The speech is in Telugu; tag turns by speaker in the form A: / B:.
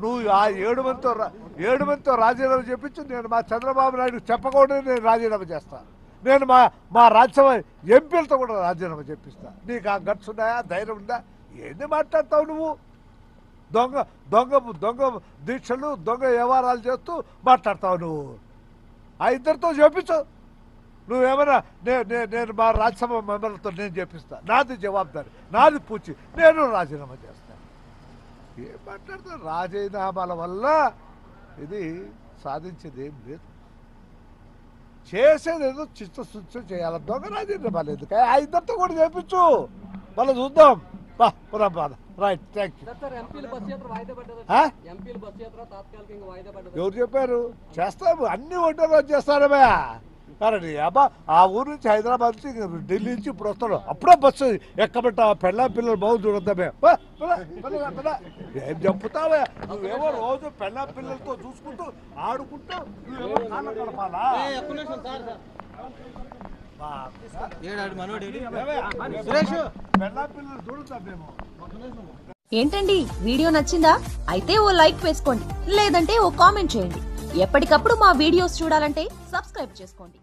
A: నువ్వు ఆ ఏడు మందితో ఏడు మందితో రాజీనామా చెప్పించు నేను మా చంద్రబాబు నాయుడు చెప్పకుండా నేను రాజీనామా చేస్తాను నేను మా మా రాజ్యసభ ఎంపీలతో కూడా రాజీనామా చెప్పిస్తా నీకు ఆ గట్స్ ఉన్నాయా? ధైర్యం ఉందా? ఏంది మాట్లాడతావు నువ్వు? దొంగ దొంగ దొంగ దీక్షలు దొంగ వ్యవహారాలు చేస్తూ మాట్లాడతావు నువ్వు. ఆ ఇద్దరితో చెప్పించు నువ్వేమైనా నేను నేను మా రాజ్యసభ మెంబర్లతో నేను చెప్పిస్తా నాది జవాబుదారి నాది పూచి నేను రాజీనామా చేస్తాను ఏం మాట్లాడుతావు? రాజీనామాల వల్ల ఇది సాధించేది ఏం లేదు. చేసేది ఏదో చిత్తశుద్ధి చేయాలి. దొంగ రాజీనామా లేదు ఆ ఇద్దరితో కూడా చేపించు మళ్ళీ చూద్దాం. బాధ రైట్ థ్యాంక్ యూ. ఎవరు చెప్పారు? చేస్తాము. అన్ని ఒంటరిలో చేస్తారమే కానీ అబ్బా ఆ ఊరు నుంచి హైదరాబాద్ నుంచి ఢిల్లీ నుంచి ఇప్పుడు వస్తాడు. అప్పుడే బస్సు ఎక్కబట్ట పెళ్ళ పిల్లలు బాగు చూడద్దామే. ఏం చెప్పుతావే నువ్వేమో రోజు పెళ్ళ పిల్లలతో చూసుకుంటూ ఆడుకుంటూ
B: ఏంటండి వీడియో నచ్చిందా? అయితే ఓ లైక్ వేసుకోండి లేదంటే ఓ కామెంట్ చేయండి. ఎప్పటికప్పుడు మా వీడియోస్ చూడాలంటే సబ్స్క్రైబ్ చేసుకోండి.